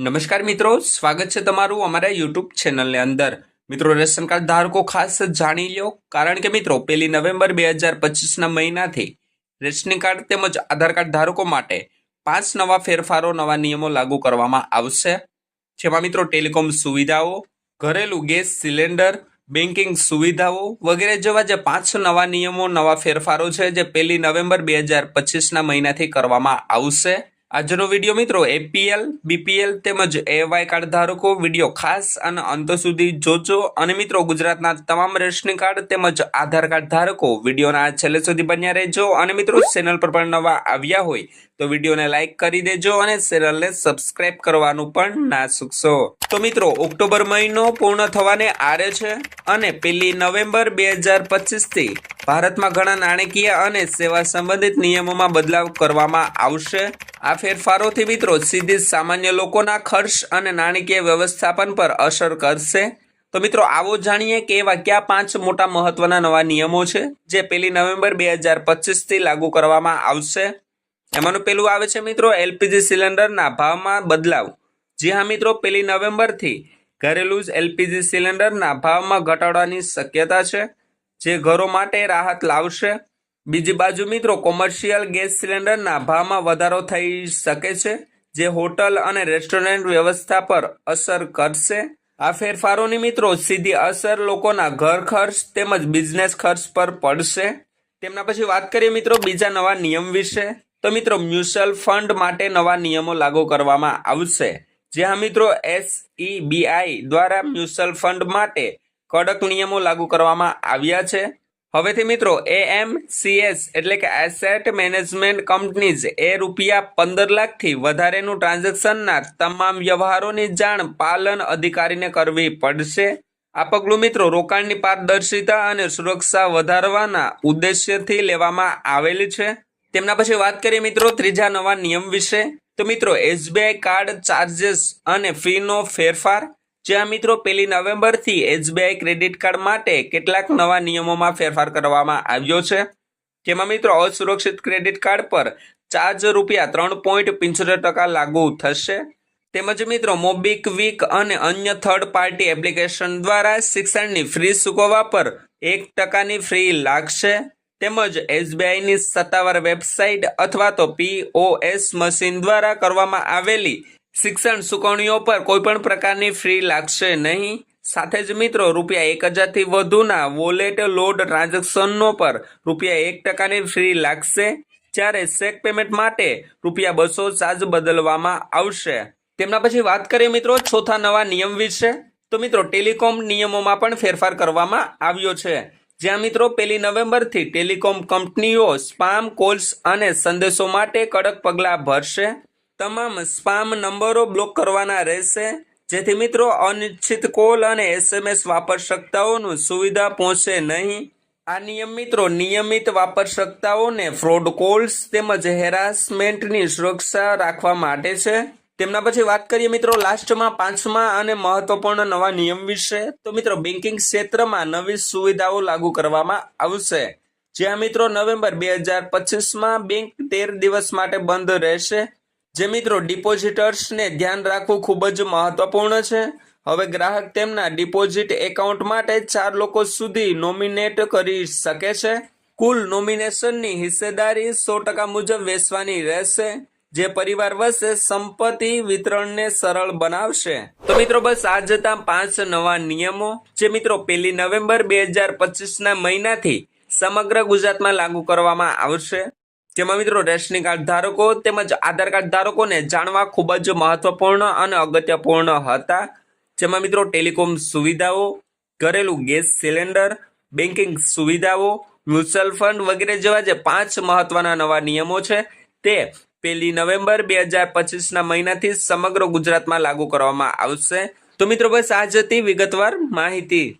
નમસ્કાર મિત્રો, સ્વાગત છે તમારું અમારા યુટ્યુબ ચેનલની અંદર. મિત્રો, રેશન કાર્ડ ધારકો ખાસ જાણી લો કારણ કે મિત્રો, પહેલી નવેમ્બર બે હજાર પચીસના મહિનાથી રેશનિંગ કાર્ડ તેમજ આધાર કાર્ડ ધારકો માટે પાંચ નવા ફેરફારો, નવા નિયમો લાગુ કરવામાં આવશે. જેમાં મિત્રો, ટેલિકોમ સુવિધાઓ, ઘરેલું ગેસ સિલિન્ડર બેન્કિંગ સુવિધાઓ વગેરે જેવા જે પાંચ નવા નિયમો, નવા ફેરફારો છે, જે પહેલી નવેમ્બર બે હજાર પચીસના મહિનાથી કરવામાં આવશે. આજનો વીડિયો મિત્રો એપીએલ બીપીએલ તેમજ એવાય કાર્ડ ધારકો વીડિયો ખાસ અને અંત સુધી જોજો. અને મિત્રો ગુજરાતના તમામ રેશનિંગ કાર્ડ તેમજ આધાર કાર્ડ ધારકો વિડીયોના છેલ્લે સુધી બન્યા રહેજો. અને મિત્રો ચેનલ પર પણ નવા આવ્યા હોય તો વિડીયોને લાઈક કરી દેજો અને ચેનલને સબસ્ક્રાઇબ કરવાનું પણ ના ચૂકશો. તો મિત્રો, ઓક્ટોબર મહિનો પૂર્ણ થવાને આરે છે અને પેલી નવેમ્બર બે હજાર પચીસથી ભારતમાં ઘણા નાણાકીય અને સેવા સંબંધિત નિયમોમાં બદલાવ કરવામાં આવશે. આ ફેરફારોથી મિત્રો, સીધી સામાન્ય લોકોના ખર્ચ અને નાણાકીય વ્યવસ્થાપન પર અસર કરશે. તો મિત્રો, આવો જાણીએ કે એવા કયા પાંચ મોટા મહત્વના નવા નિયમો છે, જે પેલી નવેમ્બર બે હજાર પચીસથી લાગુ કરવામાં આવશે. એમાંનું પેલું આવે છે મિત્રો એલપીજી સિલિન્ડરના ભાવમાં બદલાવ. જી હા મિત્રો પહેલી નવેમ્બરથી ઘરેલું જ એલપીજી સિલિન્ડરના ભાવમાં ઘટાડવાની શક્યતા છે, જે ઘરો માટે રાહત લાવશે. બીજી બાજુ મિત્રો કોમર્શિયલ ગેસ સિલિન્ડરના ભાવમાં વધારો થઈ શકે છે, જે હોટલ અને રેસ્ટોરન્ટ વ્યવસ્થા પર અસર કરશે. આ ફેરફારોની મિત્રો, સીધી અસર લોકોના ઘર ખર્ચ તેમજ બિઝનેસ ખર્ચ પર પડશે. તેમના પછી વાત કરીએ મિત્રો, બીજા નવા નિયમ વિશે. તો મિત્રો, મ્યુચ્યુઅલ ફંડ માટે નવા નિયમો લાગુ કરવામાં આવશે. જ્યાં મિત્રો એસઈબીઆઈ દ્વારા મ્યુચ્યુઅલ ફંડ માટે કડક નિયમો લાગુ કરવામાં આવ્યા છે. હવેથી મિત્રો એએમસીએસ એટલે કે એસેટ મેનેજમેન્ટ કંપનીઝ એ રૂપિયા પંદર લાખથી વધારેનું ટ્રાન્ઝેક્શનના તમામ વ્યવહારોની જાણ પાલન અધિકારીને કરવી પડશે. આ પગલું મિત્રો, રોકાણની પારદર્શિતા અને સુરક્ષા વધારવાના ઉદ્દેશ્યથી લેવામાં આવેલી છે. તેમના પછી વાત કરીએ મિત્રો ત્રીજા નવા નિયમ વિશે. તો મિત્રો, એસબીઆઈ કાર્ડ ચાર્જેસ અને ફીનો ફેરફાર. જ્યાં મિત્રો પહેલી નવેમ્બરથી એસબીઆઈ ક્રેડિટ કાર્ડ માટે કેટલાક નવા નિયમોમાં ફેરફાર કરવામાં આવ્યો છે. જેમાં મિત્રો, અસુરક્ષિત ક્રેડિટ કાર્ડ પર ચાર્જ રૂપિયા ત્રણ પોઈન્ટ પંચોતેર ટકા લાગુ થશે. તેમજ મિત્રો, મોબીક્વિક અને અન્ય થર્ડ પાર્ટી એપ્લિકેશન દ્વારા શિક્ષણની ફ્રી ચૂકવવા પર એક ટકાની ફ્રી લાગશે. તેમજ એસબીઆઈની સત્તાવાર વેબસાઇટ અથવા તો પીઓએસ મશીન દ્વારા કરવામાં આવેલી શિક્ષણ ચૂકવણીઓ પર કોઈપણ પ્રકારની ફી લાગશે નહીં. સાથે જ મિત્રો, રૂપિયા એક હજારથી વધુના વોલેટ લોડ ટ્રાન્ઝેક્શનો પર રૂપિયા એક ટકાની ફ્રી લાગશે, જ્યારે ચેક પેમેન્ટ માટે રૂપિયા બસો ચાર્જ બદલવામાં આવશે. તેમના પછી વાત કરીએ મિત્રો ચોથા નવા નિયમ વિશે. તો મિત્રો, ટેલિકોમ નિયમોમાં પણ ફેરફાર કરવામાં આવ્યો છે. જ્યાં મિત્રો પહેલી નવેમ્બરથી ટેલિકોમ કંપનીઓ સ્પામ કોલ્સ અને સંદેશો માટે કડક પગલાં ભરશે. તમામ સ્પામ નંબરો બ્લોક કરવાના રહેશે. જેથી મિત્રો અનિશ્ચિત કોલ અને એસએમએસ વાપરશક્તાઓનું સુવિધા પહોંચે નહીં. આ નિયમ મિત્રો નિયમિત વાપરશક્તાઓને ફ્રોડ કોલ્સ તેમજ હેરાસમેન્ટની સુરક્ષા રાખવા માટે છે. તેમના પછી વાત કરીએ મિત્રો લાસ્ટમાં, પાંચમા અને મહત્વપૂર્ણ નવા નિયમ વિશે. તો મિત્રો બેન્કિંગ ક્ષેત્રમાં નવી સુવિધાઓ લાગુ કરવામાં આવશે. જ્યાં મિત્રો નવેમ્બર બે હજાર પચીસમાં બેંક તેર દિવસ માટે બંધ રહેશે. જે મિત્રો ડિપોઝિટર્સને ધ્યાન રાખવું ખૂબ જ મહત્વપૂર્ણ છે. હવે ગ્રાહક તેમના ડિપોઝિટ એકાઉન્ટ માટે ચાર લોકો સુધી નોમિનેટ કરી શકે છે. કુલ નોમિનેશનની હિસ્સેદારી સો ટકા મુજબ વેચવાની રહેશે. જે પરિવાર વચ્ચે સંપત્તિ વિતરણને સરળ બનાવશે. તો મિત્રો બસ આ જતા પાંચ નવા નિયમો, જે મિત્રો પહેલી નવેમ્બર બે હજાર પચીસના મહિનાથી સમગ્ર ગુજરાતમાં લાગુ કરવામાં આવશે. જેમાં મિત્રો રેશનિંગ કાર્ડ ધારકો તેમજ આધાર કાર્ડ ધારકોને જાણવા ખૂબ જ મહત્વપૂર્ણ અને અગત્યપૂર્ણ હતા. જેમાં મિત્રો ટેલિકોમ સુવિધાઓ, ઘરેલું ગેસ સિલિન્ડર બેન્કિંગ સુવિધાઓ, મ્યુચ્યુઅલ ફંડ વગેરે જેવા જે પાંચ મહત્વના નવા નિયમો છે તે પહેલી નવેમ્બર બે હજાર પચીસના મહિનાથી સમગ્ર ગુજરાતમાં લાગુ કરવામાં આવશે. તો મિત્રો બસ આ જ હતી વિગતવાર માહિતી.